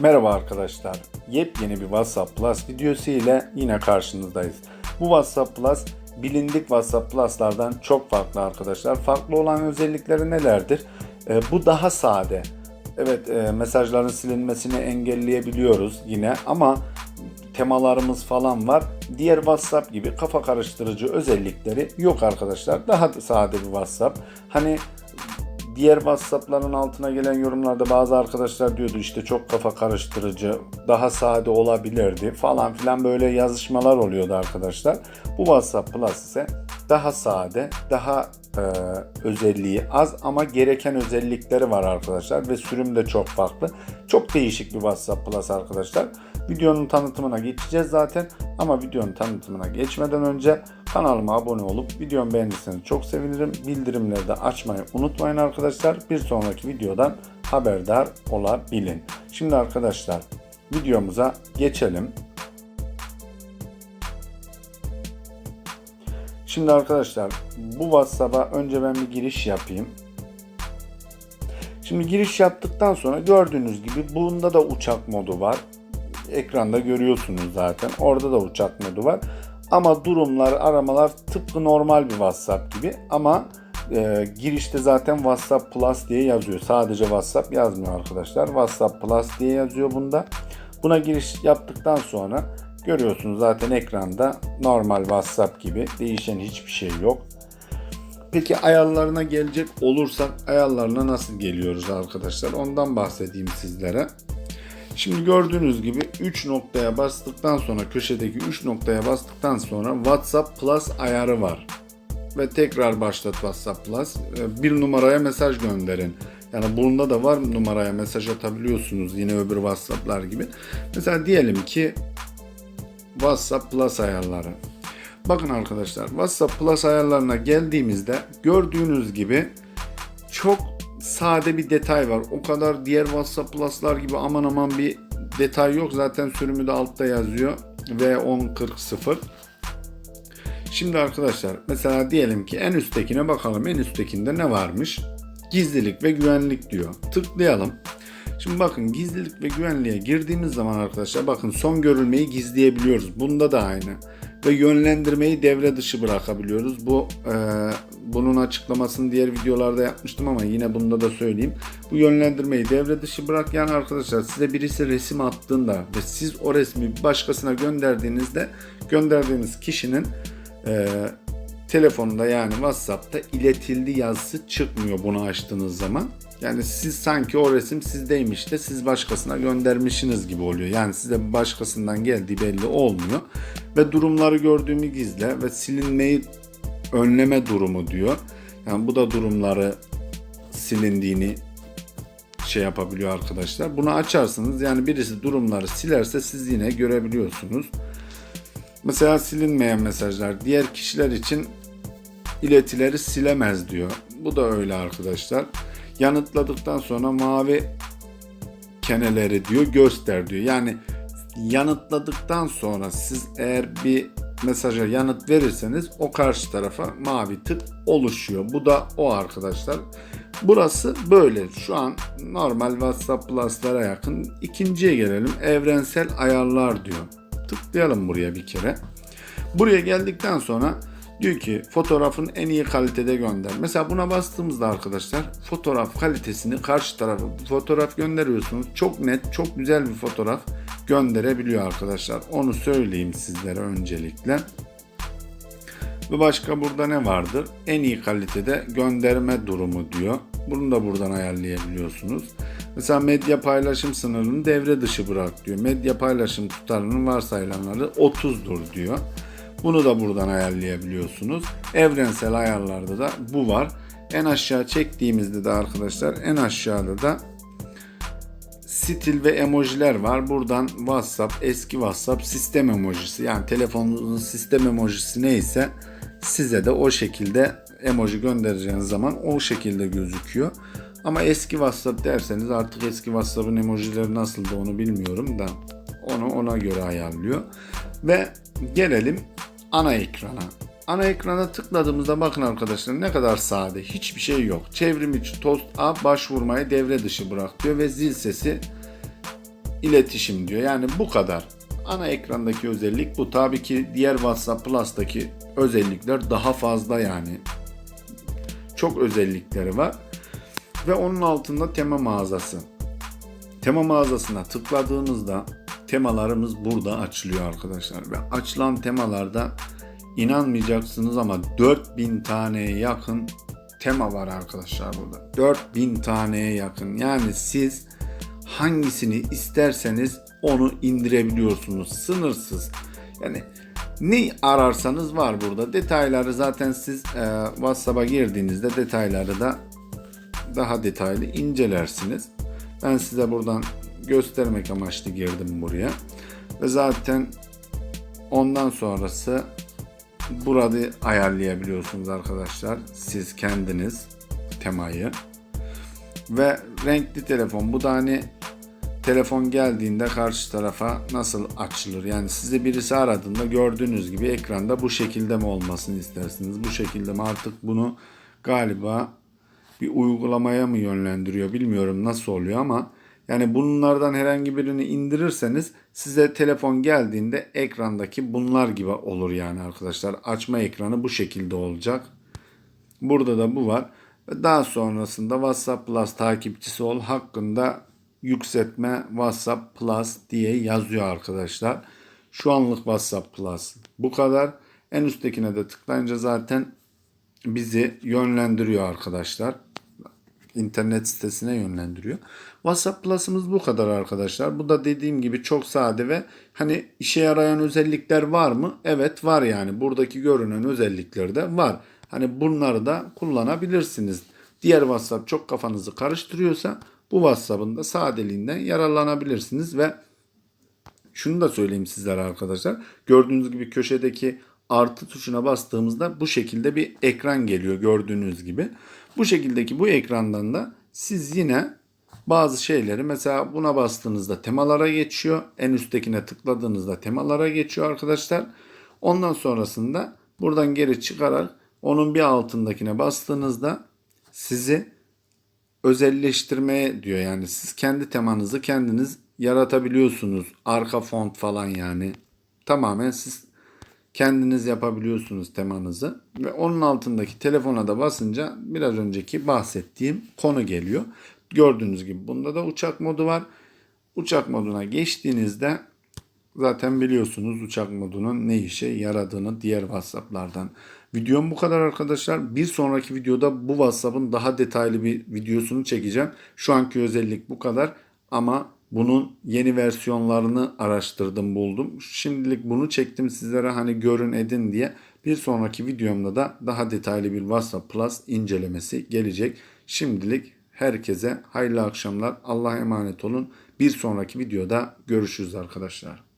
Merhaba arkadaşlar. Yepyeni bir WhatsApp Plus videosu ile yine karşınızdayız. Bu WhatsApp Plus bilindik WhatsApp Plus'lardan çok farklı arkadaşlar. Farklı olan özellikleri nelerdir? Ee, bu daha sade. Evet e, mesajların silinmesini engelleyebiliyoruz yine ama temalarımız falan var. Diğer WhatsApp gibi kafa karıştırıcı özellikleri yok arkadaşlar. Daha sade bir WhatsApp. Hani diğer WhatsApp'ların altına gelen yorumlarda bazı arkadaşlar diyordu işte çok kafa karıştırıcı, daha sade olabilirdi falan filan böyle yazışmalar oluyordu arkadaşlar. Bu WhatsApp Plus ise daha sade, daha e, özelliği az ama gereken özellikleri var arkadaşlar ve sürüm de çok farklı. Çok değişik bir WhatsApp Plus arkadaşlar. Videonun tanıtımına geçeceğiz zaten ama videonun tanıtımına geçmeden önce kanalıma abone olup videomu beğendiyseniz çok sevinirim. Bildirimleri de açmayı unutmayın arkadaşlar. Bir sonraki videodan haberdar olabilin. Şimdi arkadaşlar videomuza geçelim. Şimdi arkadaşlar bu WhatsApp'a önce ben bir giriş yapayım. Şimdi giriş yaptıktan sonra gördüğünüz gibi bunda da uçak modu var. Ekranda görüyorsunuz zaten. Orada da uçak modu var. Ama durumlar, aramalar tıpkı normal bir WhatsApp gibi ama e, girişte zaten WhatsApp Plus diye yazıyor. Sadece WhatsApp yazmıyor arkadaşlar. WhatsApp Plus diye yazıyor bunda. Buna giriş yaptıktan sonra görüyorsunuz zaten ekranda normal WhatsApp gibi değişen hiçbir şey yok. Peki ayarlarına gelecek olursak ayarlarına nasıl geliyoruz arkadaşlar? Ondan bahsedeyim sizlere. Şimdi gördüğünüz gibi 3 noktaya bastıktan sonra köşedeki 3 noktaya bastıktan sonra WhatsApp Plus ayarı var. Ve tekrar başlat WhatsApp Plus. Bir numaraya mesaj gönderin. Yani bunda da var numaraya mesaj atabiliyorsunuz yine öbür WhatsApp'lar gibi. Mesela diyelim ki WhatsApp Plus ayarları. Bakın arkadaşlar WhatsApp Plus ayarlarına geldiğimizde gördüğünüz gibi çok sade bir detay var. O kadar diğer WhatsApp Plus'lar gibi aman aman bir detay yok. Zaten sürümü de altta yazıyor. V1040. Şimdi arkadaşlar mesela diyelim ki en üsttekine bakalım. En üsttekinde ne varmış? Gizlilik ve güvenlik diyor. Tıklayalım. Şimdi bakın gizlilik ve güvenliğe girdiğimiz zaman arkadaşlar bakın son görülmeyi gizleyebiliyoruz. Bunda da aynı. Ve yönlendirmeyi devre dışı bırakabiliyoruz. Bu e, bunun açıklamasını diğer videolarda yapmıştım ama yine bunda da söyleyeyim. Bu yönlendirmeyi devre dışı bırak yani arkadaşlar size birisi resim attığında ve siz o resmi başkasına gönderdiğinizde gönderdiğiniz kişinin e, telefonunda yani WhatsApp'ta iletildi yazısı çıkmıyor bunu açtığınız zaman. Yani siz sanki o resim sizdeymiş de siz başkasına göndermişsiniz gibi oluyor. Yani size başkasından geldiği belli olmuyor. Ve durumları gördüğümü gizle ve silinmeyi önleme durumu diyor. Yani bu da durumları silindiğini şey yapabiliyor arkadaşlar. Bunu açarsınız yani birisi durumları silerse siz yine görebiliyorsunuz. Mesela silinmeyen mesajlar diğer kişiler için iletileri silemez diyor. Bu da öyle arkadaşlar. Yanıtladıktan sonra mavi keneleri diyor göster diyor. Yani yanıtladıktan sonra siz eğer bir mesaja yanıt verirseniz o karşı tarafa mavi tık oluşuyor. Bu da o arkadaşlar. Burası böyle. Şu an normal WhatsApp Plus'lara yakın. İkinciye gelelim. Evrensel ayarlar diyor. Tıklayalım buraya bir kere. Buraya geldikten sonra diyor ki fotoğrafın en iyi kalitede gönder. Mesela buna bastığımızda arkadaşlar fotoğraf kalitesini karşı tarafa fotoğraf gönderiyorsunuz. Çok net, çok güzel bir fotoğraf gönderebiliyor arkadaşlar. Onu söyleyeyim sizlere öncelikle. Ve başka burada ne vardır? En iyi kalitede gönderme durumu diyor. Bunu da buradan ayarlayabiliyorsunuz. Mesela medya paylaşım sınırını devre dışı bırak diyor. Medya paylaşım tutarının varsayılanları 30'dur diyor. Bunu da buradan ayarlayabiliyorsunuz. Evrensel ayarlarda da bu var. En aşağı çektiğimizde de arkadaşlar en aşağıda da stil ve emojiler var. Buradan WhatsApp, eski WhatsApp sistem emojisi yani telefonunuzun sistem emojisi neyse size de o şekilde emoji göndereceğiniz zaman o şekilde gözüküyor. Ama eski WhatsApp derseniz artık eski WhatsApp'ın emojileri nasıldı onu bilmiyorum da onu ona göre ayarlıyor. Ve gelelim ana ekrana. Ana ekrana tıkladığımızda bakın arkadaşlar ne kadar sade. Hiçbir şey yok. Çevrim içi tost a başvurmayı devre dışı bırak diyor ve zil sesi iletişim diyor. Yani bu kadar. Ana ekrandaki özellik bu. Tabii ki diğer WhatsApp Plus'taki özellikler daha fazla yani. Çok özellikleri var. Ve onun altında tema mağazası. Tema mağazasına tıkladığınızda temalarımız burada açılıyor arkadaşlar. Ve açılan temalarda inanmayacaksınız ama 4000 taneye yakın tema var arkadaşlar burada. 4000 taneye yakın. Yani siz hangisini isterseniz onu indirebiliyorsunuz. Sınırsız. Yani ne ararsanız var burada. Detayları zaten siz e, WhatsApp'a girdiğinizde detayları da daha detaylı incelersiniz. Ben size buradan göstermek amaçlı girdim buraya. Ve zaten ondan sonrası burada ayarlayabiliyorsunuz arkadaşlar. Siz kendiniz temayı. Ve renkli telefon. Bu da hani telefon geldiğinde karşı tarafa nasıl açılır? Yani sizi birisi aradığında gördüğünüz gibi ekranda bu şekilde mi olmasını istersiniz? Bu şekilde mi? Artık bunu galiba bir uygulamaya mı yönlendiriyor bilmiyorum nasıl oluyor ama yani bunlardan herhangi birini indirirseniz size telefon geldiğinde ekrandaki bunlar gibi olur yani arkadaşlar. Açma ekranı bu şekilde olacak. Burada da bu var. Daha sonrasında WhatsApp Plus takipçisi ol hakkında yükseltme WhatsApp Plus diye yazıyor arkadaşlar. Şu anlık WhatsApp Plus bu kadar. En üsttekine de tıklayınca zaten bizi yönlendiriyor arkadaşlar. İnternet sitesine yönlendiriyor. WhatsApp Plus'ımız bu kadar arkadaşlar. Bu da dediğim gibi çok sade ve hani işe yarayan özellikler var mı? Evet var yani. Buradaki görünen özellikler de var. Hani bunları da kullanabilirsiniz. Diğer WhatsApp çok kafanızı karıştırıyorsa bu WhatsApp'ın da sadeliğinden yararlanabilirsiniz ve şunu da söyleyeyim sizlere arkadaşlar. Gördüğünüz gibi köşedeki artı tuşuna bastığımızda bu şekilde bir ekran geliyor gördüğünüz gibi. Bu şekildeki bu ekrandan da siz yine bazı şeyleri mesela buna bastığınızda temalara geçiyor. En üsttekine tıkladığınızda temalara geçiyor arkadaşlar. Ondan sonrasında buradan geri çıkarak onun bir altındakine bastığınızda sizi özelleştirmeye diyor. Yani siz kendi temanızı kendiniz yaratabiliyorsunuz. Arka font falan yani. Tamamen siz kendiniz yapabiliyorsunuz temanızı. Ve onun altındaki telefona da basınca biraz önceki bahsettiğim konu geliyor. Gördüğünüz gibi bunda da uçak modu var. Uçak moduna geçtiğinizde zaten biliyorsunuz uçak modunun ne işe yaradığını diğer WhatsApp'lardan. Videom bu kadar arkadaşlar. Bir sonraki videoda bu WhatsApp'ın daha detaylı bir videosunu çekeceğim. Şu anki özellik bu kadar ama bunun yeni versiyonlarını araştırdım buldum. Şimdilik bunu çektim sizlere hani görün edin diye. Bir sonraki videomda da daha detaylı bir WhatsApp Plus incelemesi gelecek. Şimdilik herkese hayırlı akşamlar. Allah'a emanet olun. Bir sonraki videoda görüşürüz arkadaşlar.